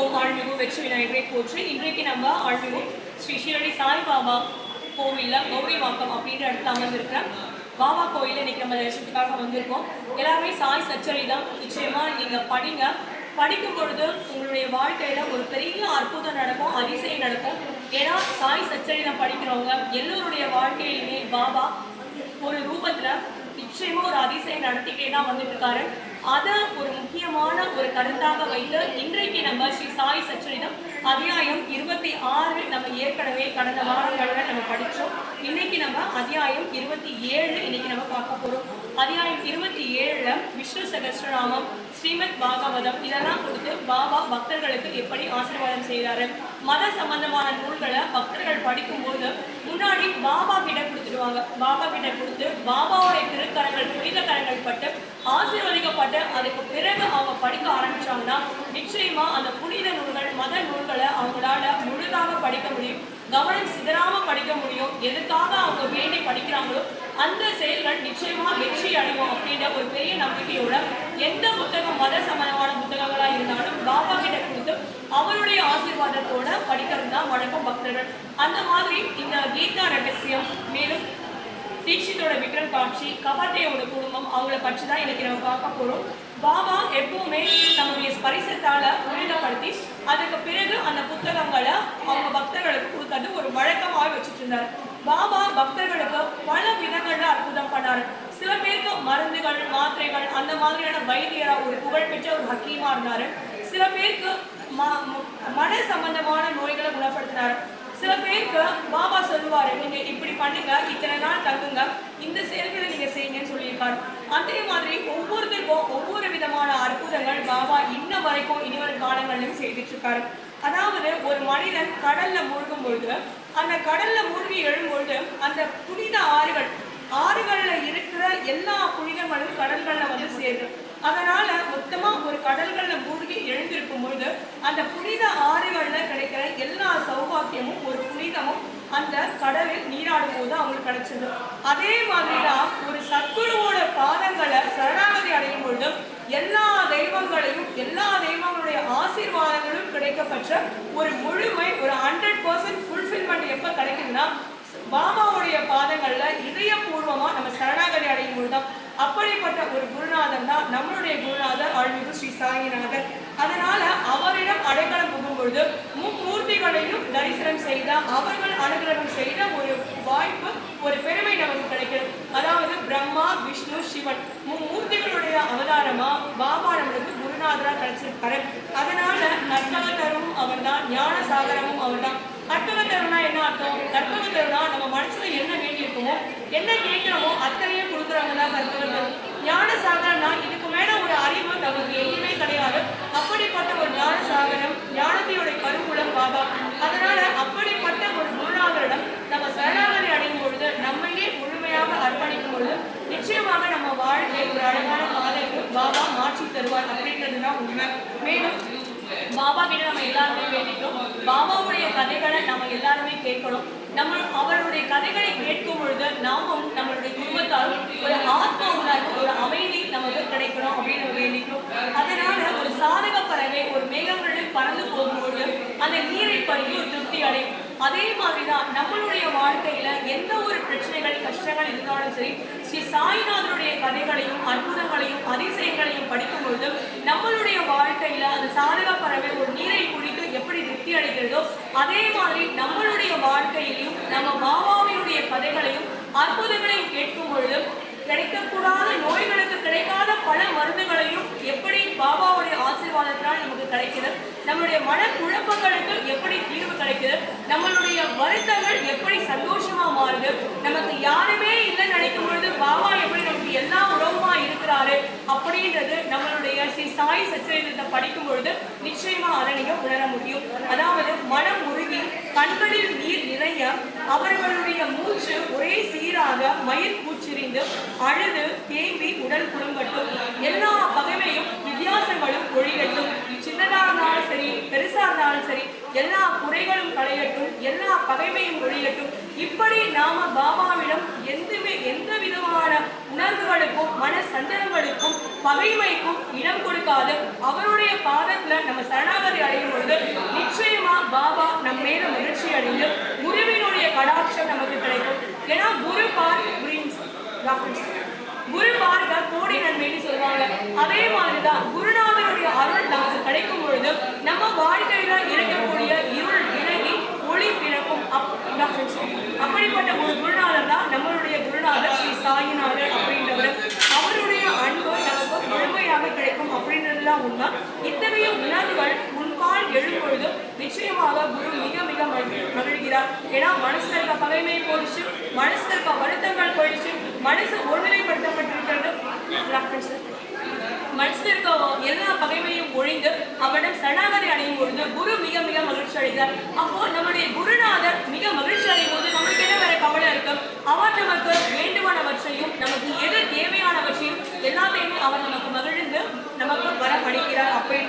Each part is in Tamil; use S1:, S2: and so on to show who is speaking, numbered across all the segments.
S1: ஓம் ஆழ்மிகு வெற்றி விநாயகரை போற்றி இன்றைக்கு நம்ம ஆழ்மிகு ஸ்ரீ ஷீரடி சாய்பாபா கௌரி வாக்கம் அப்படின்ற இடத்துல அமர்ந்திருக்கிற பாபா கோயிலில் இன்னைக்கு நம்ம தரிசனத்துக்காக வந்திருக்கோம். எல்லாருமே சாய் சச்சரிதம் நிச்சயமா நீங்க படிங்க. படிக்கும் பொழுது உங்களுடைய வாழ்க்கையில ஒரு பெரிய அற்புதம் நடக்கும் அதிசயம் நடக்கும். ஏன்னா சாய் சச்சரிதம் படிக்கிறவங்க எல்லோருடைய வாழ்க்கையிலுமே பாபா ஒரு ரூபத்தில் நிச்சயமா ஒரு அதிசயம் நடத்திக்கிட்டே தான் வந்துட்டு இருக்காரு. அதை ஒரு முக்கியமான ஒரு கருத்தாக வைத்து இன்றைக்கு நம்ம ஸ்ரீ சாய் சச்சரிதம் அத்தியாயம் இருபத்தி ஆறு நம்ம ஏற்கனவே கடந்த வாரங்களில் நம்ம படிச்சோம். இன்னைக்கு நம்ம அத்தியாயம் இருபத்தி ஏழு இன்னைக்கு நம்ம பார்க்க போறோம். அத்தியாயம் இருபத்தி ஏழுல விஷ்ணு சகஸ்ரநாமம் ஸ்ரீமத் பாகவதம் இதெல்லாம் கொடுத்து பாபா பக்தர்களுக்கு எப்படி ஆசீர்வாதம் செய்கிறாரு மத சம்பந்தமான நூல்களை பக்தர்கள் படிக்கும்போது முன்னாடி பாபா கிட்ட கொடுத்துடுவாங்க. பாபா கிட்ட கொடுத்து பாபாவுடைய திருக்கரங்கள் புனித கரங்கள் பட்டு ஆசீர்வதிக்கப்பட்டு அதுக்கு பிறகு அவங்க படிக்க ஆரம்பிச்சாங்கன்னா நிச்சயமா அந்த புனித நூல்கள் மத நூல்களை அவங்களால முழுதாக படிக்க முடியும். கவனம் சிதறாம படிக்க முடியும். எதுக்காக அவங்க வேண்டி படிக்கிறாங்களோ அந்த செயல்கள் நிச்சயமாக வெற்றி அடைவோம் அப்படின்ற ஒரு பெரிய நம்பிக்கையோட எந்த புத்தகம் மத சம்பந்தமான புத்தகங்களா இருந்தாலும் பாபா கிட்ட கொடுத்து அவருடைய ஆசீர்வாதத்தோட படிக்கிறது தான் வணக்கம் பக்தர்கள். அந்த மாதிரி இந்த கீதா ரகசியம் மேலும் தீட்சித்தோட விக்ரம் காட்சி கபாத்தையோட குடும்பம் அவங்கள பற்றி தான் இன்னைக்கு நம்ம பார்க்க போறோம். பாபா எப்பவுமே தன்னுடைய ஸ்பரிசத்தால் புனிதப்படுத்தி அதுக்கு பிறகு அந்த புத்தகங்களை அவங்க பக்தர்களுக்கு கொடுத்தது ஒரு வழக்கமாக வச்சுட்டு இருந்தார். பாபா பக்தர்களுக்கு பல விதங்கள்ல அற்புதம் பண்ணாரு. சில பேருக்கு மருந்துகள் மாத்திரைகள் அந்த மாதிரியான வைத்தியரா ஒரு புகழ்பெற்ற ஒரு ஹக்கீமா இருந்தாரு. சில பேருக்கு ம- மன சம்பந்தமான நோய்களை குணப்படுத்தினாரு. சில பேருக்கு பாபா சொல்லுவாரு நீங்க இப்படி பண்ணுங்க இத்தனை நாள் தங்குங்க இந்த செயல்களை நீங்க செய்யுங்கன்னு சொல்லியிருக்காரு. அதே மாதிரி ஒவ்வொருத்தருக்கும் ஒவ்வொரு விதமான அற்புதங்கள் பாபா இன்ன வரைக்கும் இனிவரும் காலங்களிலும் செய்துட்டு இருக்காரு. அதாவது ஒரு மனிதன் கடல்ல மூழ்கும் பொழுது அந்த கடல்ல மூழ்கி எழும்பொழுது அந்த புனித ஆறுகள் ஆறுகள்ல இருக்கிற எல்லா புனிதங்களும் கடல்கள்ல வந்து சேருது அதனால மொத்தமா ஒரு கடல்கள்ல மூழ்கி எழுந்திருக்கும் பொழுது அந்த புனித ஆறுகள்ல கிடைக்கிற எல்லா சௌபாக்கியமும் ஒரு புனிதமும் அந்த கடலில் நீராடும் போது அவங்களுக்கு கிடைச்சது. அதே மாதிரிதான் ஒரு சத்குருவோட பாதங்களை சரணாகதி அடையும் பொழுது எல்லா தெய்வங்களையும் எல்லா தெய்வங்களுடைய ஆசீர்வாதங்களும் கிடைக்கப்பெற்ற ஒரு முழுமை ஒரு ஹண்ட்ரட் பர்சன்ட் ஃபுல்ஃபில்மெண்ட் எப்போ கிடைக்குதுன்னா பாபாவுடைய பாதங்களில் இதயபூர்வமாக நம்ம சரணாகதி அடையும் பொழுதுதான். அப்படிப்பட்ட ஒரு குருநாதர் தான் நம்மளுடைய குருநாதர் ஆழ்மிகு ஸ்ரீ சாயிநாதர். அதனால அவரிடம் அடைக்கலம் புகும் பொழுது மும்மூர்த்திகளையும் தரிசனம் செய்த அவர்கள் அனுகிரகம் செய்த ஒரு வாய்ப்பு ஒரு பெருமை நமக்கு கிடைக்கிறது. அதாவது பிரம்மா விஷ்ணு சிவன் மும்மூர்த்திகளுடைய அவதாரமா நம்மளுக்கு குருநாதரா கிடைச்சிருக்காரு அதனால கற்பகத்தரும் அவர்தான் ஞான சாகரமும் அவர் அவர்தான். கற்பகத்தருனா என்ன அர்த்தம்? கற்பகத்தருனா நம்ம மனசுல என்ன வேண்டியிருக்கோமோ என்ன கேட்கிறோமோ அத்தனையும் கொடுக்குறவங்க தான் கற்பகத்தரு ஞான சாகரம்னா இதுக்கு மேல ஒரு அறிவு நமக்கு எங்கேயுமே கிடையாது. அப்படிப்பட்ட ஒரு ஞான சாகரம் ஞானத்தையோட கருவூலம் பாபா அதனால அப்படிப்பட்ட ஒரு குருநாதரிடம் நம்ம சரணாகதி அடையும் பொழுது நம்மையே முழுமையாக அர்ப்பணிக்கும் பொழுது நிச்சயமாக நம்ம வாழ்க்கை ஒரு அழகான பாதைக்கு பாபா மாற்றி தருவார் அப்படின்றது தான் உண்மை மேலும் பாபா நம்ம எல்லாருமே வேண்டிக்கிறோம். பாபாவுடைய கதைகளை நம்ம எல்லாருமே கேட்கணும். நம்ம அவருடைய கதைகளை கேட்கும் பொழுது நாமும் நம்மளுடைய குடும்பத்தாலும் ஒரு ஆத்ம உணர்வு ஒரு அமைதி நமக்கு கிடைக்கணும் அப்படின்னு நம்ம வேண்டிக்கிறோம். அதனால ஒரு சாதக பறவை ஒரு மேகங்களில் பறந்து போகும்பொழுது அந்த நீரை பருகி ஒரு திருப்தி அடையும். அதே மாதிரிதான் நம்மளுடைய வாழ்க்கையில எந்த ஒரு பிரச்சனைகள் கஷ்டங்கள் இருந்தாலும் சரி ஸ்ரீ சாய்நாதருடைய கதைகளையும் அற்புதங்களையும் அதிசயங்களையும் படிக்கும் பொழுது நம்மளுடைய வாழ்க்கையில அந்த சாதக பறவை ஒரு நீரை குடித்து எப்படி திருப்தி அடைகிறதோ அதே மாதிரி நம்மளுடைய வாழ்க்கையிலும் நம்ம பாபாவினுடைய கதைகளையும் அற்புதங்களையும் கேட்கும் பொழுது கிடைக்கக்கூடாத நோய்களுக்கு கிடைக்காத பல மருந்துகளையும் எப்படி பாபாவுடைய ஆசீர்வாதத்தினால் நமக்கு கிடைக்குது நம்மளுடைய மன குழப்பங்களுக்கு எப்படி தீர்வு கிடைக்குது நம்மளுடைய வருத்தங்கள் எப்படி சந்தோஷமா மாறுது நமக்கு யாருமே இல்லைன்னு நினைக்கும் பொழுது பாபா எப்படி நமக்கு எல்லா உறவுமா இருக்கிறாரு அப்படின்றது நம்மளுடைய ஸ்ரீ சாய் சச்சரிதத்தை படிக்கும் பொழுது நிச்சயமா அதை நீங்க உணர முடியும். அதாவது மனம் உருகி கண்களில் நீர் நிறைய அவர்களுடைய மூச்சு ஒரே சீராக மயிர் பூச்சிரிந்து அழுது தேம்பி உடல் குறும்பட்டும் எல்லா பகைமையும் வித்தியாசங்களும் ஒழிகட்டும் சின்னதாக இருந்தாலும் சரி பெருசா இருந்தாலும் சரி எல்லா குறைகளும் களையட்டும் எல்லா பகைமையும் ஒழியட்டும். இப்படி நாம பாபாவிடம் எந்த எந்த விதமான உணர்வுகளுக்கும் பகைமைக்கும் இடம் கொடுக்காது. அவருடைய பாதத்துல நம்ம சரணாகதி அடையும் பொழுது நிச்சயமா பாபா நம் மேல மகிழ்ச்சி அடைந்து குருவினுடைய கடாட்சம் நமக்கு கிடைக்கும். ஏன்னா குரு பார் குரு பார்க்க கோடி நன்மைன்னு சொல்லுவாங்க. அதே மாதிரிதான் குருநாதனுடைய அருள் நமக்கு கிடைக்கும் பொழுது நம்ம வாழ்க்கையில இருக்கக்கூடிய இருள் விலகி ஒளி பிறக்கும் அப்~ இதான் friends. அப்படிப்பட்ட ஒரு குருநாதர் தான் நம்மளுடைய குருநாதர் ஸ்ரீ சாயிநாதர் அப்படின்றவர் அவருடைய அன்பு நமக்கு முழுமையாக கிடைக்கும் அப்படின்றதுதான் உண்மை இத்தகைய உணர்வுகள் உன்பால் எழும்பொழுது நிச்சயமாக குரு மிக மிக மகிழ்கிறார். ஏன்னா மனசுல இருக்க பகைமை போயிடுச்சு மனசுல இருக்க வருத்தங்கள் போயிடுச்சு மனசு ஒருநிலைப்படுத்தப்பட்டிருக்கிறது. மனசுல இருக்க எல்லா பகைமையும் ஒழிந்து அவனிடம் சரணாகதி அடையும் பொழுது குரு மிக மிக மகிழ்ச்சி அடைந்தார் அப்போ நம்முடைய குருநாதர் மிக மகிழ்ச்சி அடையும் போது நமக்கு என்ன வேற கவலை இருக்கும் அவர் நமக்கு வேண்டுமானவற்றையும் நமக்கு எது தேவையானவற்றையும் எல்லாத்தையுமே அவர் நமக்கு மகிழ்ந்து நமக்கு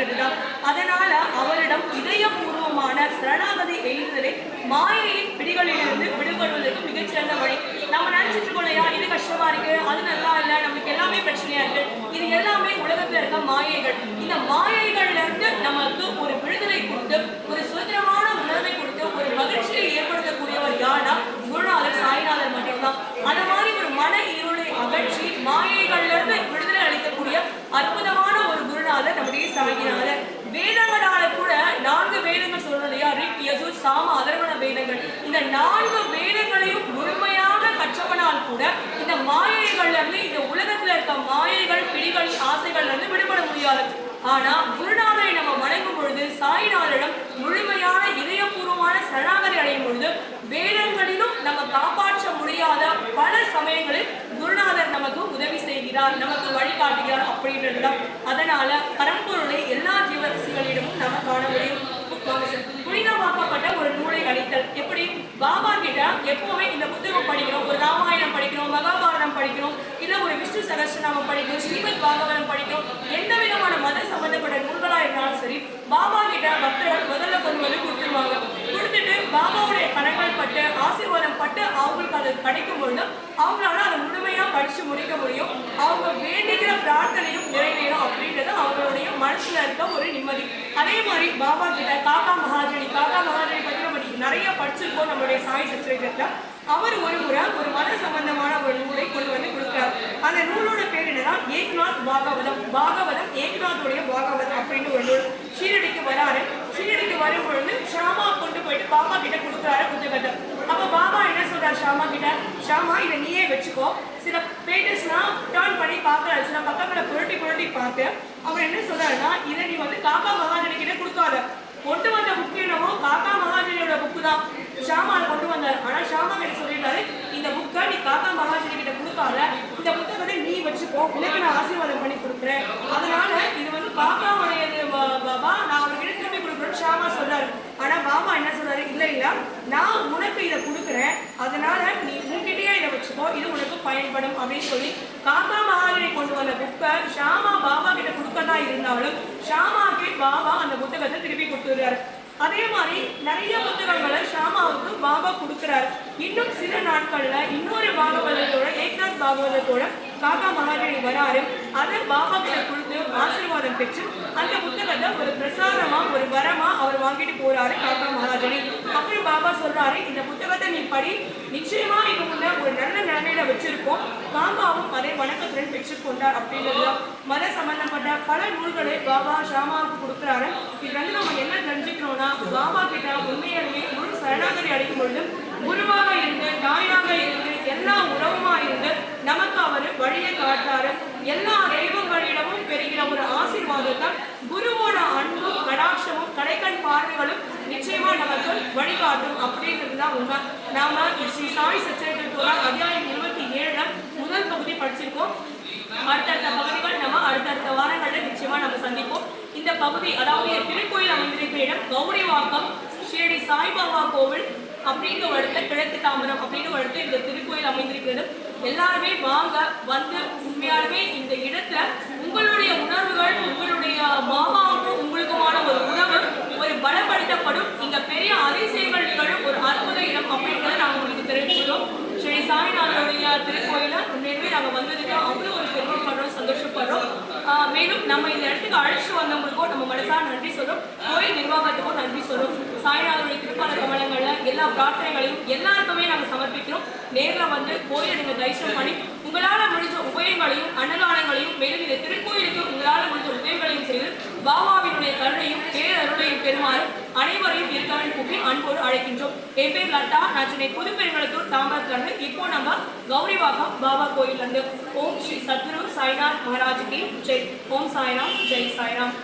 S1: படிக்கிறார் அப்படின்றதுதான் அதனால அவரிடம் இதயபூர்வமான சரணாகதி எழுதலை மாயையின் பிடிகளிலிருந்து விடுபடுவதற்கு மிகச்சிறந்த வழி. நம்ம நினைச்சிட்டு இருக்கோம் இது கஷ்டமா இருக்கு. அது நல்லா இல்ல. நமக்கு எல்லாமே பிரச்சனையா இருக்கு. இது எல்லாமே உலகத்துல இருக்க மாயைகள். இந்த மாயைகள்ல இருந்து நமக்கு ஒரு விடுதலை கொடுத்து ஒரு சுதந்திரமான உணர்வை கொடுத்து ஒரு மகிழ்ச்சியை ஏற்படுத்தக்கூடியவர் யாரா குருநாதர் சாய்நாதர் மட்டும்தான். அந்த மாதிரி ஒரு மன இருளை அகற்றி மாயைகள்ல இருந்து விடுதலை அளிக்கக்கூடிய அற்புதமான ஒரு குருநாதர் நம்முடைய சாய்நாதர் வேதங்களால கூட நான்கு வேதங்கள் சொல்றது இல்லையா ரிக் யசுர் சாம அதர்வன வேதங்கள். இந்த நான்கு வேதங்களையும் முழுமையாக கற்றவனால் கூட இந்த மாயைகள்ல இருந்து இந்த உலகத்துல இருக்க மாயைகள் பிடிகள் ஆசைகள்ல இருந்து விடுபட முடியாது. ஆனா குருநாதரை நம்ம வணங்கும் பொழுது சாய்நாதரிடம் முழுமையான இதயபூர்வமான சரணாகதி அடையும் பொழுது வேதங்களிலும் நம்ம காப்பாற்ற முடியாத பல சமயங்களில் குருநாதர் நமக்கு உதவி செய்கிறார் நமக்கு வழிகாட்டுகிறார் அப்படின்றதுதான். அதனால பரம்பொருளை எல்லா ஜீவரசிகளிடமும் நம்ம காண முடியும். புனிதமாக்கப்பட்ட ஒரு நூலை அளித்தல் எப்படி? பாபா கிட்ட எப்பவுமே இந்த புத்தகம் படிக்கிறோம் ஒரு ராமாயணம் படிக்கிறோம் மகாபாரதம் படிக்கிறோம் இல்ல ஒரு விஷ்ணு சகஸ்ரநாமம் படிக்கிறோம் ஸ்ரீமத் பாகவதம் படிக்கிறோம் எந்த விதமான மத சம்பந்தப்பட்ட நூல்களா இருந்தாலும் சரி பாபா கிட்ட பக்தர்கள் முதல்ல கொண்டு வந்து கொடுத்துருவாங்க. கொடுத்துட்டு பாபாவுடைய கணங்கள் பட்டு ஆசீர்வாதம் பட்டு அவங்களுக்கு அது கிடைக்கும் பொழுது அவங்களால அதை படிச்சு முடிக்க முடியும். அவங்க வேண்டிக்கிற பிரார்த்தனையும் நிறைவேறும் அப்படின்றது அவங்களுடைய மனசுல இருக்க ஒரு நிம்மதி. அதே மாதிரி பாபா கிட்ட காக்கா மகாஜனி காக்கா மகாஜனி பத்தி நம்ம நிறைய படிச்சிருக்கோம் நம்மளுடைய சாய் சச்சரிக்கிறதுல அவர் ஒரு முறை ஒரு மத சம்பந்தமான ஒரு நூலை கொண்டு வந்து கொடுக்குறாரு. அந்த நூலோட பேர் என்னன்னா ஏக்நாத் பாகவதம். பாகவதம் ஏக்நாத்துடைய பாகவதம் அப்படின்னு ஒரு நூல். ஷீரடிக்கு வராரு. ஷீரடிக்கு வரும் பொழுது ஷாமா கொண்டு போயிட்டு பாபா கிட்ட கொடுக்குறாரு புத்தகத்தை. அப்ப பாபா என்ன சொல்றாரு? ஷாமா கிட்ட ஷாமா இதை நீயே வச்சுக்கோ. சில பேஜஸ்லாம் டேர்ன் பண்ணி பார்க்கறாரு. சில பக்கங்களை புரட்டி புரட்டி பார்த்து அவர் என்ன சொல்றாருன்னா இதை நீ வந்து காக்கா மகாஜனி கிட்ட கொடுக்காத. கொண்டு வந்த புக் என்னவோ காக்கா மகாஜனியோட புக்கு தான். ஷாமா கொண்டு வந்தார். ஆனா ஷாமா கிட்ட சொல்லிட்டாரு இந்த புக்கை நீ காக்கா மகாஜனி கிட்ட கொடுக்காத. இந்த புத்தகத்தை நீ வச்சுக்கோ. உனக்கு நான் ஆசீர்வாதம் பண்ணி கொடுக்குறேன். அதனால இது வந்து காக்காவுடையது பா- பாபா நான் அவர்கிட்ட திரும்பி கொடுக்குறேன்னு ஷாமா சொல்றாரு. ஆனா பாபா என்ன சொல்றாரு நான் உனக்கு இதை கொடுக்குறேன். அதனால நீ உன்கிட்டயே இதை வச்சுக்கோ. இது உனக்கு பயன்படும் அப்படின்னு சொல்லி காக்கா மகாஜனி கொண்டு வந்த புக்கை ஷாமா பாபா கிட்ட கொடுக்கதா இருந்தாலும் ஷாமாக்கு பாபா அந்த புத்தகத்தை திருப்பி கொடுத்துடுறாரு. அதே மாதிரி நிறைய புத்தகங்களை ஷாமாவுக்கு பாபா கொடுக்குறாரு. இன்னும் சில நாட்கள்ல இன்னொரு பாகவதத்தோட ஏக்நாத் பாகவதத்தோட காக்கா மகாஜனி வராரு. அதை பாபா கொடுத்து ஆசீர்வாதம் பெற்று அந்த புத்தகத்தை ஒரு பிரசாதமா ஒரு வரமா அவர் வாங்கிட்டு போறாரு காக்கா மகாஜனி அப்புறம் பாபா சொல்றாரு இந்த புத்தகத்தை நீ படி. நிச்சயமா இது உள்ள ஒரு நல்ல நிலைமையில வச்சிருக்கோம். பாபாவும் அதை வணக்கத்துடன் பெற்றுக்கொண்டார் அப்படின்றது மத சம்பந்தப்பட்ட பல நூல்களை பாபா ஷாமாவுக்கு கொடுக்குறாரு. இதுல வந்து நம்ம என்ன தெரிஞ்சுக்கணும்னா பாபா கிட்ட உண்மையாலுமே முழு சரணாகதி அடைக்கும் பொழுது குருவாக இருந்து தாயாக இருந்து எல்லா உறவுமா இருந்து நமக்கு அவர் வழியை காட்டாரு எல்லா தெய்வங்களிடமும் பெறுகிற ஒரு ஆசீர்வாதத்தால் குருவோட அன்பும் கடாட்சமும் கடைக்கண் பார்வைகளும் நிச்சயமா நமக்கு வழிகாட்டும் அப்படின்றது தான் உண்மை. நாம ஸ்ரீ சாய் சச்சரித்தோட அத்தியாயம் இருபத்தி ஏழுல முதல் பகுதி படிச்சிருக்கோம். அடுத்தடுத்த பகுதிகள் நம்ம அடுத்தடுத்த வாரங்களில் நிச்சயமா நம்ம சந்திப்போம். இந்த பகுதி அதாவது திருக்கோயில் அமைந்திருக்கிற இடம் கௌரிவாக்கம் ஷிரடி சாய்பாபா கோவில் அப்படின்னு ஒரு இடத்துல கிழக்கு தாம்பரம் அப்படின்னு ஒரு இடத்துல இந்த திருக்கோயில் அமைந்திருக்கிறது. எல்லாருமே வாங்க வந்து உண்மையாலுமே இந்த இடத்துல உங்களுடைய உணர்வுகள் உங்களுடைய மாமாவுக்கும் உங்களுக்குமான ஒரு உணவு ஒரு பலப்படுத்தப்படும். இங்க பெரிய அதிசயங்கள் நிகழும் ஒரு அற்புத இடம் அப்படின்றத நாங்க உங்களுக்கு தெரிவிச்சிடும் ஸ்ரீ சாமிநாதனுடைய திருக்கோயில உண்மையிலுமே நாங்க வந்ததுக்கு அவ்வளோ ஒரு பெருமைப்படுறோம் சந்தோஷப்படுறோம். மேலும் நம்ம இந்த இடத்துக்கு அழைச்சிட்டு வந்தவங்களுக்கும் நம்ம மனசார நன்றி சொல்றோம். கோயில் நிர்வாகத்துக்கும் சாய்நாதனுடைய திருப்பாத கமலங்கள்ல எல்லா பிரார்த்தனைகளையும் எல்லாருக்குமே நாங்க சமர்ப்பிக்கிறோம். நேர்ல வந்து கோயிலை நீங்கள் தரிசனம் பண்ணி உங்களால முடிஞ்ச உபயங்களையும் அன்னதானங்களையும் மேலும் இந்த திருக்கோயிலுக்கு உங்களால முடிஞ்ச உபயங்களையும் செய்து பாபாவினுடைய கருணையும் பேரருளையும் பெறுமாறு அனைவரையும் இருக்கவன் கூப்பி அன்போடு அழைக்கின்றோம். என் பேர் லட்டா நான் சென்னை புதுப்பெருங்கலத்தூர் தாம்பரத்துலேருந்து இப்போ நம்ம கௌரிவாக்கம் பாபா கோயில் வந்து ஓம் ஸ்ரீ சத்குரு சாய்நாத் மகாராஜ் கி. ஜெய். ஓம் சாய்ராம். ஜெய் சாய்ராம்.